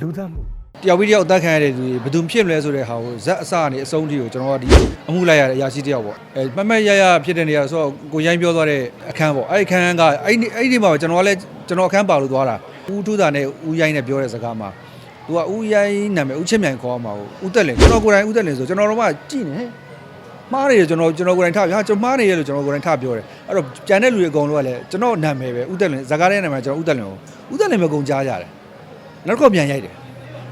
လူသားမှုတယောက်ပြီးတယောက်အသက်ခံရတဲ့သူတွေဘယ်သူဖြစ်မလဲဆိုတဲ့ဟာကိုဇက်အစကနေအဆုံးထိကိုကျွန်တော်ကဒီအမှုလိုက်ရတဲ့အရာရှိတယောက်ပေါ့အဲမမတ်ရရဖြစ်တဲ့နေရာဆိုတော့ကိုရိုင်းပြောသွားတဲ့အခန်းပေါ့အဲ့ဒီအခန်းကအဲ့ဒီအဲ့ဒီမှာကျွန်တော်ကလည်းကျွန်တော်အခန်းပါလို့သွားတာဦးထူးတာနဲ့ဦးရိုင်းနဲ့ပြောတဲ့စကားမှာသူကဦးရိုင်းနာမည်ဦးချစ်မြိုင်ခေါ်အောင်ပါဦးဦးတက်လင်ကျွန်တော်ကိုယ်တိုင်ဦးတက်လင်ဆိုကျွန်တော်တို့ကကြည်နေမှားနေတယ်ကျွန်တော်ကျွန်တော်ကိုယ်တိုင်ထားပြဟာကျွန်တော်မှားနေရလို့ကျွန်တော်ကိုယ်တိုင်ထားပြောတယ်အဲ့တော့ကြံတဲ့လူတွေအကုန်လုံးကလည်းကျွန်တော်နာမည်ပဲဦးတက်လင်ဇကားတဲ့နာမည်ကျွန်တော်ဦးတက်လင်ကိုဦးတက်လင်ပဲအကုန်ကြားကြတယ် နောက်တစ်ခေါက်ပြန်ရိုက်တယ်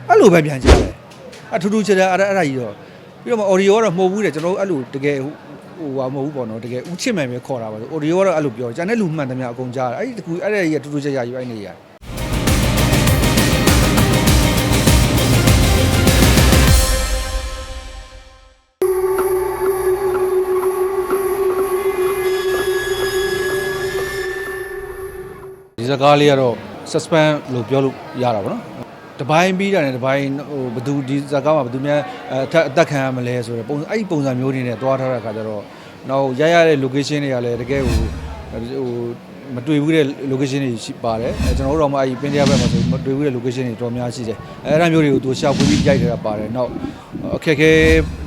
အဲ့လိုပဲပြန်ကြတယ်အထူးထူးခြားခြားအဲ့ဒါအဲ့ဒါကြီးတော့ပြီးတော့ audio ကတော့မှုတ်ဘူးတယ်ကျွန်တော်တို့အဲ့လိုတကယ်ဟိုဟိုဟာမဟုတ်ဘူးပေါ့နော်တကယ်ဥချစ်မှန်ပဲခေါ်တာပါဆို audio ကတော့အဲ့လိုပြောကျန်တဲ့လူမှန်တယ်များအကုန်ကြားတယ်အဲ့ဒီတကူအဲ့ဒါကြီးကထူးထူးခြားခြားကြီးအဲ့နေရဒီစကားလေးကတော့ suspend လို့ပြောလို့ရတာပေါ့နော်တပိုင်းပြီးတာနဲ့တပိုင်းဟိုဘယ်သူဒီစကားမှာဘယ်သူများအထက်အသက်ခံရမလဲဆိုတော့ပုံအဲ့ဒီပုံစံမျိုးတွေနဲ့တွားထားတဲ့အခါကျတော့နောက်ရရတဲ့ location တွေကလည်းတကယ်ဟိုဟိုမတွေ့ဘူးတဲ့ location တွေရှိပါတယ်အဲကျွန်တော်တို့တော့မှအဲ့ဒီပင်တရားဘက်မှာဆိုမတွေ့ဘူးတဲ့ location တွေတော်များရှိတယ်အဲအဲ့ဒါမျိုးတွေကိုသူရှောက်ပွေးပြီးရိုက်ထားတာပါတယ်နောက်အခက်အခဲ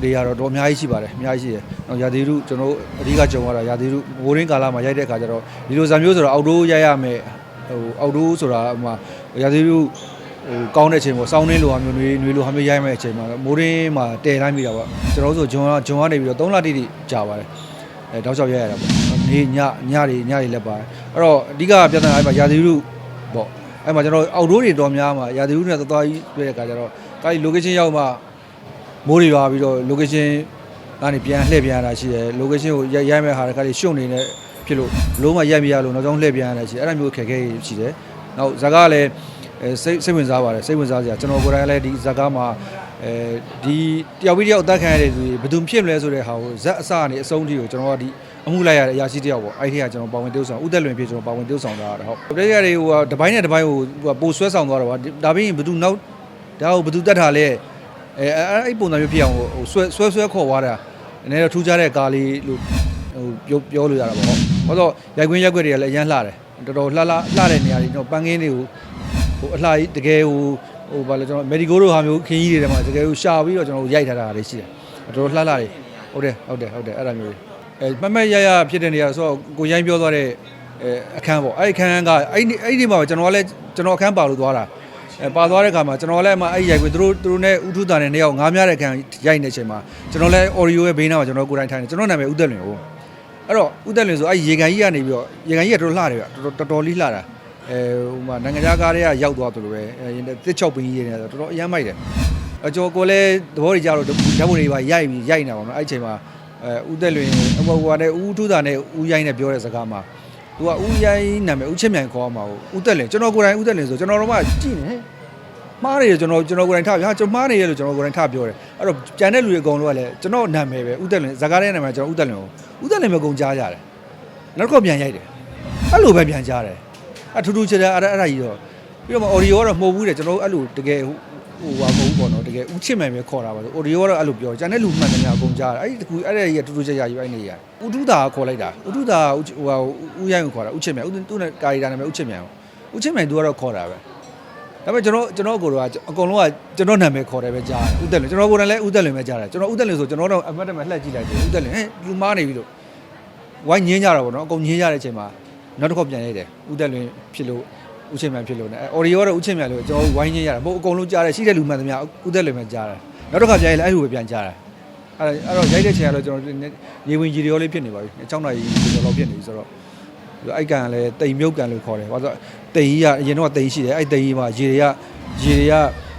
တွေကတော့တော်အများကြီးရှိပါတယ်အများကြီးရှိတယ်နောက်ရာသီဥတုကျွန်တော်တို့အဓိကကြုံရတာရာသီဥတုမိုးရင်းကာလမှာရိုက်တဲ့အခါကျတော့ဒီလိုဇာမျိုးဆိုတော့အောက်တိုးရိုက်ရမယ် ဟိုအောက်တိုးဆိုတာဟိုမှာရာသီဥတုဟိုကောင်းတဲ့အချိန်ပေါ့စောင်းနှင်းလိုဟာမျိုးတွေနွေလိုဟာမျိုးရိုက်မဲ့အချိန်မှာမိုးရင်းမှာတည်လိုက်မိတာပေါ့ကျွန်တော်တို့ဆိုဂျွန်ကဂျွန်ကနေပြီးတော့3လတိတိကြာပါတယ်အဲတောက်လျှောက်ရိုက်ရတာပေါ့နေညညတွေညတွေလည်းပါတယ်အဲ့တော့အဓိကပြဿနာအဲ့မှာရာသီဥတုပေါ့အဲ့မှာကျွန်တော်အောက်တိုးတွေတော်များမှာရာသီဥတုနဲ့သွားသွားကြီးတွေ့တဲ့အခါကျတော့ကား location ရောက်မှမိုးတွေရွာပြီးတော့ location ကနေပြန်လှည့်ပြန်ရတာရှိတယ် location ကိုရိုက်ရိုက်မဲ့ဟာတခါလေးရှုံနေနေ ဖြစ်လို့လုံးဝရိုက်မရလို့နောက်ကြောင်းလှည့်ပြန်ရတာရှိတယ်အဲ့ဒါမျိုးအခက်အခဲကြီးရှိတယ်နောက်ဇာကားလည်းအဲစိတ်စိတ်ဝင်စားပါတယ်စိတ်ဝင်စားစရာကျွန်တော်ကိုယ်တိုင်လည်းဒီဇာကားမှာအဲဒီတယောက်ပြီးတယောက်အသက်ခံရတဲ့သူတွေဘယ်သူဖြစ်မလဲဆိုတဲ့ဟာကိုဇက်အစကနေအဆုံးထိကိုကျွန်တော်ကဒီအမှုလိုက်ရတဲ့အရာရှိတယောက်ပေါ့အဲ့ဒီကကျွန်တော်ပါဝင်တိုးဆောင်ဥသက်လွင်ဖြစ်ကျွန်တော်ပါဝင်တိုးဆောင်သွားတာဟုတ်ပရိသတ်တွေဟိုတပိုင်းနဲ့တပိုင်းဟိုပိုဆွဲဆောင်သွားတာပါဒါပြီးရင်ဘယ်သူနောက်ဒါကိုဘယ်သူတက်ထားလဲအဲအဲ့ပုံစံမျိုးဖြစ်အောင်ဟိုဆွဲဆွဲဆွဲခေါ်သွားတာနည်းနည်းတော့ထူးခြားတဲ့ကားလေးလို့ ဟိုပြောပြောလို့ရတာပေါ့ဟုတ်။ဘာလို့ရိုက်ခွင်းရက်ွက်တွေကလည်းအရန်လှတယ်။တော်တော်လှလှလှတဲ့နေရာတွေတော့ပန်းကင်းတွေကိုဟိုအလှကြီးတကယ်ဟိုဟိုဘာလဲကျွန်တော် medical တို့ဟာမျိုးခင်းကြီးတွေထဲမှာတကယ်ဟိုရှာပြီးတော့ကျွန်တော်ရိုက်ထားတာလေးရှိတယ်။တော်တော်လှလှတွေဟုတ်တယ်ဟုတ်တယ်ဟုတ်တယ်အဲ့ဒါမျိုးတွေအဲမမတ်ရရဖြစ်တဲ့နေရာဆိုတော့ကိုရိုင်းပြောသွားတဲ့အဲအခန်းပေါ့အဲ့ဒီအခန်းကအဲ့ဒီအဲ့ဒီမှာကျွန်တော်ကလည်းကျွန်တော်အခန်းပါလို့သွားတာအဲပါသွားတဲ့ခါမှာကျွန်တော်လည်းအမအဲ့ဒီရိုက်ခွေသူတို့သူတို့နဲ့ဥထုတာနဲ့နှစ်ယောက်ငားများတဲ့အခန်းရိုက်နေတဲ့အချိန်မှာကျွန်တော်လည်း audio ရဲ့ဘေးနားမှာကျွန်တော်ကိုယ်တိုင်ထိုင်နေကျွန်တော်နာမည်ဥသက်လွင်ကို အဲ့တော့ဥသက်လွင်ဆိုအဲ့ဒီရေကန်ကြီးကနေပြီးတော့ရေကန်ကြီးကတော်တော်လှတယ်ဗျတော်တော်တော်တော်လေးလှတာအဲဟိုမှာနိုင်ငံခြားကားတွေကရောက်သွားသလိုပဲအဲတစ်ချောက်ပင်းကြီးတွေနေတော်တော်အရမ်းမိုက်တယ်အကျော်ကိုလည်းသဘောတွေကြတော့ဓာတ်ပုံတွေပါရိုက်ပြီးရိုက်နေတာပါနော်အဲ့ဒီအချိန်မှာအဲဥသက်လွင်ဟိုဟိုကလည်းဥထုတာနဲ့ဥရိုင်းနဲ့ပြောတဲ့စကားမှာသူကဥရိုင်းနာမည်ဥချစ်မြိုင်ခေါ်အောင်ပါဦးဥသက်လွင်ကျွန်တော်ကိုယ်တိုင်ဥသက်လွင်ဆိုကျွန်တော်တို့ကကြည်နေမှားနေတယ်ကျွန်တော်ကျွန်တော်ကိုယ်တိုင်ထားပြဟာကျွန်တော်မှားနေရလို့ကျွန်တော်ကိုယ်တိုင်ထားပြောတယ်အဲ့တော့ကြံတဲ့လူတွေအကုန်လုံးကလည်းကျွန်တော်နာမည်ပဲဥသက်လင်ဇကားတဲ့နာမည်ကျွန်တော်ဥသက်လင်ကို ဥသက်လင်ပဲအကုန်ကြားကြတယ်နောက်တစ်ခေါက်ပြန်ရိုက်တယ်အဲ့လိုပဲပြန်ကြားတယ်အထူးထူးခြားခြားအဲ့ဒါအဲ့ဒါကြီးတော့ပြီးတော့ audio ကတော့မှုတ်ဘူးတယ်ကျွန်တော်အဲ့လိုတကယ်ဟိုဟိုဟာမဟုတ်ဘူးပေါ့နော်တကယ်ဥချစ်မှန်ပဲခေါ်တာပါဆို audio ကတော့အဲ့လိုပြောကြံတဲ့လူမှန်တယ်များအကုန်ကြားတယ်အဲ့ဒီတကူအဲ့ဒါကြီးကထူးထူးခြားခြားကြီးအဲ့နေရဥထုတာခေါ်လိုက်တာဥထုတာဟိုဟာဥရိုင်းကိုခေါ်တာဥချစ်မြန်ဥသူနဲ့ကာရီတာနာမည်ဥချစ်မြန်ဥချစ်မြန်သူကတော့ခေါ်တာပဲ ဒါပေမဲ့ကျွန်တော်ကျွန်တော်ကိုယ်တော့အကုန်လုံးကကျွန်တော်နာမည်ခေါ်တယ်ပဲကြားတယ်ဥသက်လွင်ကျွန်တော်ကိုယ်တိုင်လည်းဥသက်လွင်ပဲကြားတယ်ကျွန်တော်ဥသက်လွင်ဆိုကျွန်တော်တော့အမတ်တမဲ့လှည့်ကြည့်လိုက်တယ်ဥသက်လွင်ဟဲ့လူမားနေပြီလို့ဝိုင်းညင်းကြတာပေါ့နော်အကုန်ညင်းကြတဲ့အချိန်မှာနောက်တစ်ခေါက်ပြန်ရိုက်တယ်ဥသက်လွင်ဖြစ်လို့ဥချင်းမြန်ဖြစ်လို့ ਨੇ အော်ဒီရောတော့ဥချင်းမြန်လို့ကျွန်တော်ဝိုင်းညင်းကြတာမဟုတ်အကုန်လုံးကြားတယ်ရှိတဲ့လူမှန်သမျှဥသက်လွင်ပဲကြားတယ်နောက်တစ်ခါပြန်ရိုက်လည်းအဲ့လိုပဲပြန်ကြားတယ်အဲ့အဲ့တော့ရိုက်တဲ့ချိန်ကတော့ကျွန်တော်ရေဝင်ကြီးရောလေးဖြစ်နေပါပြီအချောင်းနိုင်ကြီးတော်တော်ဖြစ်နေပြီဆိုတော့ အဲ့ကန်ကလည်းတိမ်မြုပ်ကန်လို့ခေါ်တယ်။ဘာလို့တိမ်ကြီးကအရင်တော့တိမ်ရှိတယ်။အဲ့တိမ်ကြီးမှာရေတွေကရေတွေက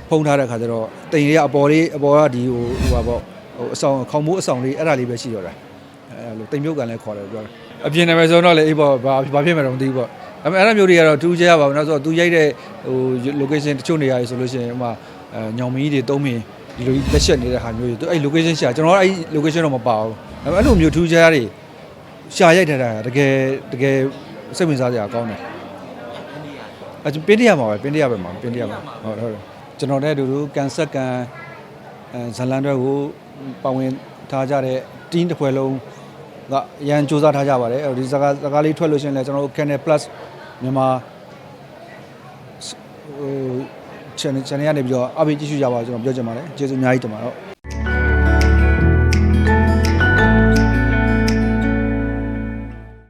ဖုံးထားတဲ့ခါကျတော့တိမ်တွေကအပေါ်လေးအပေါ်ကဒီဟိုဟိုပါပေါ့ဟိုအဆောင်ခေါင်းမိုးအဆောင်လေးအဲ့ဒါလေးပဲရှိတော့တာ။အဲ့လိုတိမ်မြုပ်ကန်လည်းခေါ်တယ်ပြောတယ်။အပြင်နာမည်ဆိုတော့လေအေးပေါ့ဘာဘာဖြစ်မှာတော့မသိဘူးပေါ့။ဒါပေမဲ့အဲ့ဒါမျိုးတွေကတော့တူးကြရပါဘူး။နောက်ဆိုသူရိုက်တဲ့ဟို location တချို့နေရာတွေဆိုလို့ရှိရင်ဟိုမှာအဲညောင်မီးတွေတုံးမင်ဒီလိုလက်ချက်နေတဲ့ဟာမျိုးတွေသူအဲ့ location ရှာကျွန်တော်အဲ့ location တော့မပါဘူး။ဒါပေမဲ့အဲ့လိုမျိုးထူးခြားတွေ ရှာရိုက်ထားတာတကယ်တကယ်စိတ်ဝင်စားစရာကောင်းတယ်အကျပင်းတရမှာပဲပင်းတရပဲမှာပင်းတရမှာဟုတ်ဟုတ်ကျွန်တော်နဲ့အတူတူကန်ဆက်ကန်အဲဇလန်တွေကိုပါဝင်ထားကြတဲ့ team တစ်ဖွဲ့လုံးကအရန်စူးစမ်းထားကြပါတယ်အဲဒီစကားစကားလေးထွက်လို့ရှိရင်လည်းကျွန်တော်တို့ Channel Plus မြန်မာဟို channel channel ကနေပြီးတော့အားပေးကြည့်ရှုကြပါလို့ကျွန်တော်ပြောချင်ပါတယ်ကျေးဇူးအများကြီးတင်ပါတယ်ဟုတ်